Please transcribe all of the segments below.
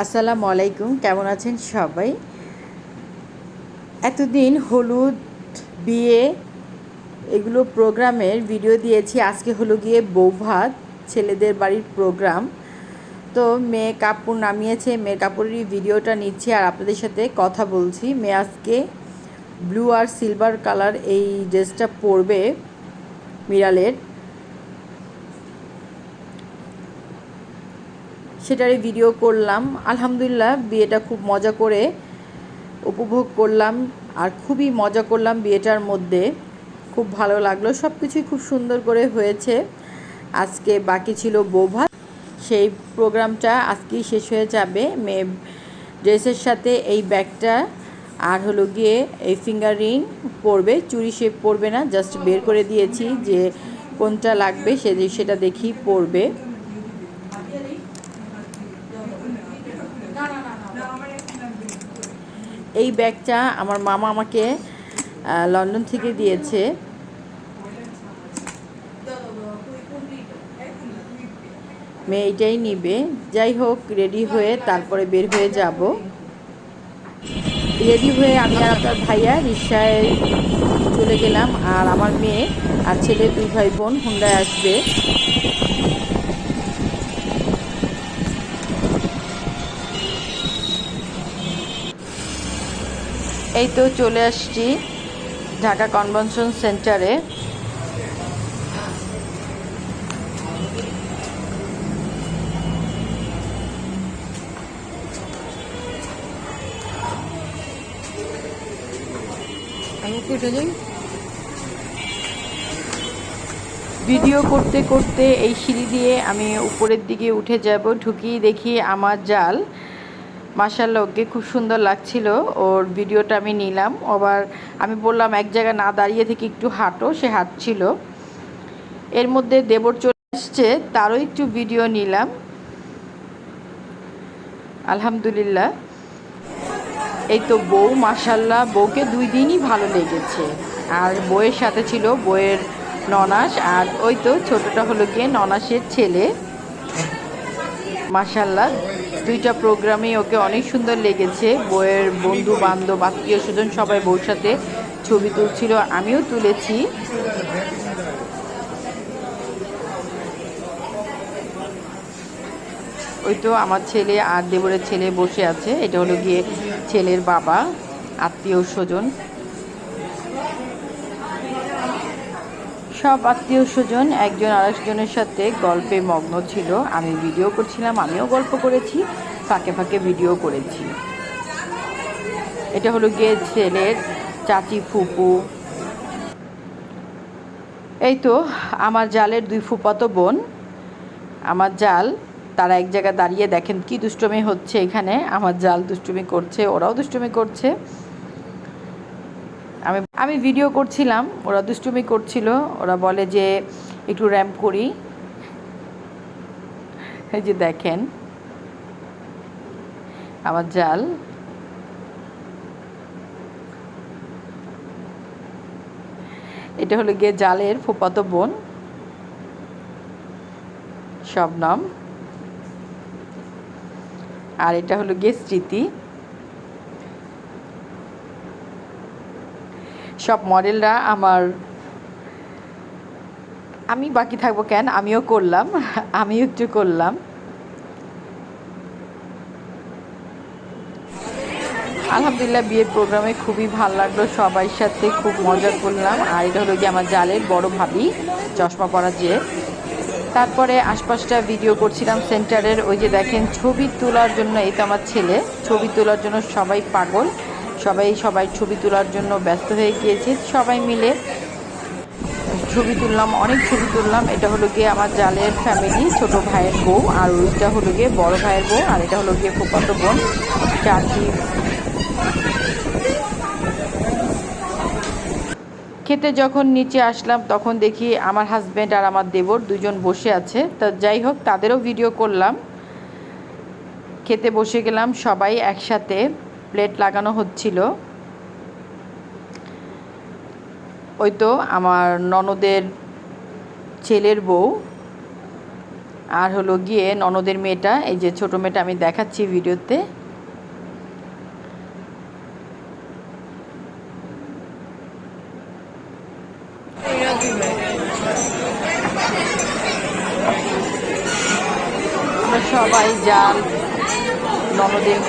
আসসালামু আলাইকুম, কেমন আছেন সবাই? এতদিন হলুদ, বিয়ে এগুলো প্রোগ্রামের ভিডিও দিয়েছি। আজকে হলো গিয়ে বৌভাত ছেলেদের বাড়ির প্রোগ্রাম। তো মেয়ে কাপড় নামিয়েছে মেয়ের কাপড়েরই ভিডিওটা নিচ্ছি আর আপনাদের সাথে কথা বলছি। মেয়ে আজকে ব্লু আর সিলভার কালার এই ড্রেসটা পরবে, মিরালের। সেটারই ভিডিও করলাম। আলহামদুলিল্লাহ, বিয়েটা খুব মজা করে উপভোগ করলাম আর খুবই মজা করলাম বিয়েটার মধ্যে। খুব ভালো লাগল সব কিছুই খুব সুন্দর করে হয়েছে। আজকে বাকি ছিল বৌভাত। সেই প্রোগ্রামটা আজকেই শেষ হয়ে যাবে। মেয়ে ড্রেসের সাথে এই ব্যাগটা আর হলো গিয়ে এই ফিঙ্গার রিং পরবে। চুরি শেপ পরবে না জাস্ট বের করে দিয়েছি যে কোনটা লাগবে, সে সেটা দেখি পরবে। এই ব্যাগটা আমার মামা আমাকে লন্ডন থেকে দিয়েছে। মেয়ে এইটাই নিবে। যাই হোক রেডি হয়ে তারপরে বের হয়ে যাব। রেডি হয়ে আমি আর আপনার ভাইয়া রিক্সায় চলে গেলাম, আর আমার মেয়ে আর ছেলে দুই ভাই বোন হুন্ডায় আসবে। এই তো চলে আসছি ঢাকা কনভেনশন সেন্টারে। ভিডিও করতে করতে এই সিঁড়ি দিয়ে আমি উপরের দিকে উঠে যাব ঢুকিয়ে দেখি আমার জাল। মাসাল্লাহ ওকে খুব সুন্দর লাগছিল। ওর ভিডিওটা আমি নিলাম। আবার আমি বললাম, এক জায়গায় না দাঁড়িয়ে থেকে একটু হাঁটো, সে হাঁটছিল। এর মধ্যে দেবর চলে আসছে তারও একটু ভিডিও নিলাম। আলহামদুলিল্লাহ। এই তো বউ মাসাল্লাহ বউকে দুই দিনই ভালো লেগেছে। আর বউয়ের সাথে ছিল বউয়ের ননাস, আর ওই তো ছোটটা হলো গিয়ে ননাসের ছেলে। মাসাল্লাহ দুইটা প্রোগ্রামে ওকে অনেক সুন্দর লেগেছে। বইয়ের বন্ধু, বান্ধব, আত্মীয় স্বজন সবাই বউর সাথে ছবি তুলছিল, আমিও তুলেছি। ওই তো আমার ছেলে আর দেবরের ছেলে বসে আছে, এটা হলো গিয়ে ছেলের বাবা, আত্মীয় স্বজন। সব আত্মীয় স্বজন, একজন আরেকজনের সাথে গল্পে মগ্ন ছিল। আমি ভিডিও করছিলাম, আমিও গল্প করেছি, ফাঁকে ফাঁকে ভিডিও করেছি। এটা হলো গিয়ে ছেলের চাচি ফুপু। এই তো, আমার জালের দুই ফুপাতো বোন। আমার জাল, তারা এক জায়গায় দাঁড়িয়ে দেখেন কি দুষ্টমি হচ্ছে এখানে। আমার জাল দুষ্টুমি করছে, ওরাও দুষ্টুমি করছে। আমি আমি ভিডিও করছিলাম, ওরা দুষ্টুমি করছিল, ওরা বলে যে একটু র্যাম্প করি। এই যে দেখেন, আমার জাল। এটা হলো গিয়ে জালের ফুপাতো বোন। শবনম আর এটা হলো গিয়ে স্মৃতি। সব মডেলরা আমার আমি বাকি থাকব কেন? আমিও করলাম, আমিও একটু করলাম। আলহামদুলিল্লাহ, বিয়ের প্রোগ্রামে খুবই ভালো লাগল সবাই সাথে, খুব মজা করলাম। আর এটা হলো গিয়ে আমার জালের বড় ভাবি, চশমা পরা যে। তারপরে আশপাশটা ভিডিও করছিলাম সেন্টারের ওই যে দেখেন ছবি তোলার জন্য, এই তো আমার ছেলে, ছবি তোলার জন্য সবাই পাগল। সবাই সবাই ছবি তোলার জন্য ব্যস্ত হয়ে গিয়েছে। সবাই মিলে ছবি তুললাম, অনেক ছবি তুললাম। এটা হলো গিয়ে আমার জালের ফ্যামিলি ছোট ভাইয়ের বউ, আর ওইটা হলো গিয়ে বড় ভাইয়ের বউ, আর এটা হলো গিয়ে ফুপাতো বোন, চাচি। খেতে যখন নিচে আসলাম, তখন দেখি আমার হাজব্যান্ড আর আমার দেবর দুজন বসে আছে। তা যাই হোক, তাদেরও ভিডিও করলাম। খেতে বসে গেলাম সবাই একসাথে। প্লেট লাগানো হচ্ছিল। ওই তো আমার ননদের ছেলের বউ। আর হলো গিয়ে ননদের মেয়েটা, এই যে ছোট মেয়েটা আমি দেখাচ্ছি ভিডিওতে। সবাই জাল ননদের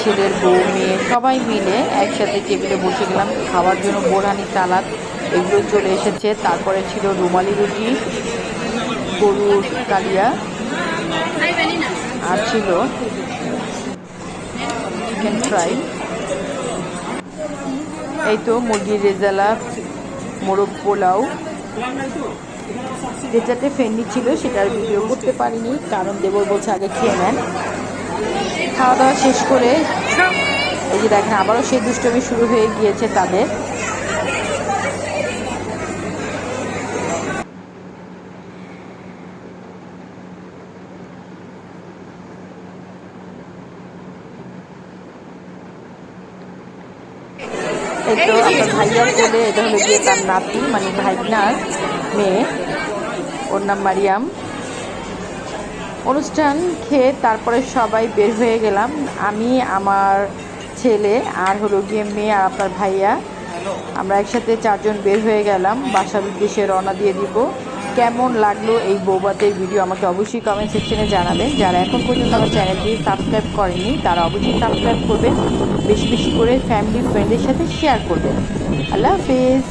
ছেলের বউ, মেয়ে, সবাই মিলে একসাথে টেবিলে বসে গেলাম। খাওয়ার জন্য বোরহানি, সালাদ এগুলো চলে এসেছে। তারপরে ছিল রুমালি রুটি, গরুর কালিয়া, আর ছিল চিকেন ফ্রাই এই তো মুরগির রেজালা, মোরগ পোলাও। যেটাতে ফেন্ডি ছিল সেটার ভিডিও করতে পারিনি, কারণ দেবর বলছে আগে খেয়ে নেন। খাওয়া দাওয়া শেষ করে এই যে দেখেন, আবারও সেই দুষ্টমি শুরু হয়ে গিয়েছে তাদের। ভাইয়ার কোলে এটা হলো তার নাতি মানে ভাইনার মেয়ে। ওর নাম মারিয়াম। অনুষ্ঠান খেয়ে তারপরে সবাই বের হয়ে গেলাম। আমি, আমার ছেলে আর হলো গিয়ে মেয়ে আর আপনার ভাইয়া। আমরা একসাথে চারজন বের হয়ে গেলাম। বাসার উদ্দেশ্যে রওনা দিয়ে দিব। কেমন লাগল এই বৌবাতের ভিডিও আমাকে অবশ্যই কমেন্ট সেকশনে জানাবেন। যারা এখন পর্যন্ত আমার চ্যানেলটি সাবস্ক্রাইব করেনি তারা অবশ্যই সাবস্ক্রাইব করবেন। বেশি বেশি করে ফ্যামিলি ফ্রেন্ডের সাথে শেয়ার করবেন। আল্লাহ হাফিজ।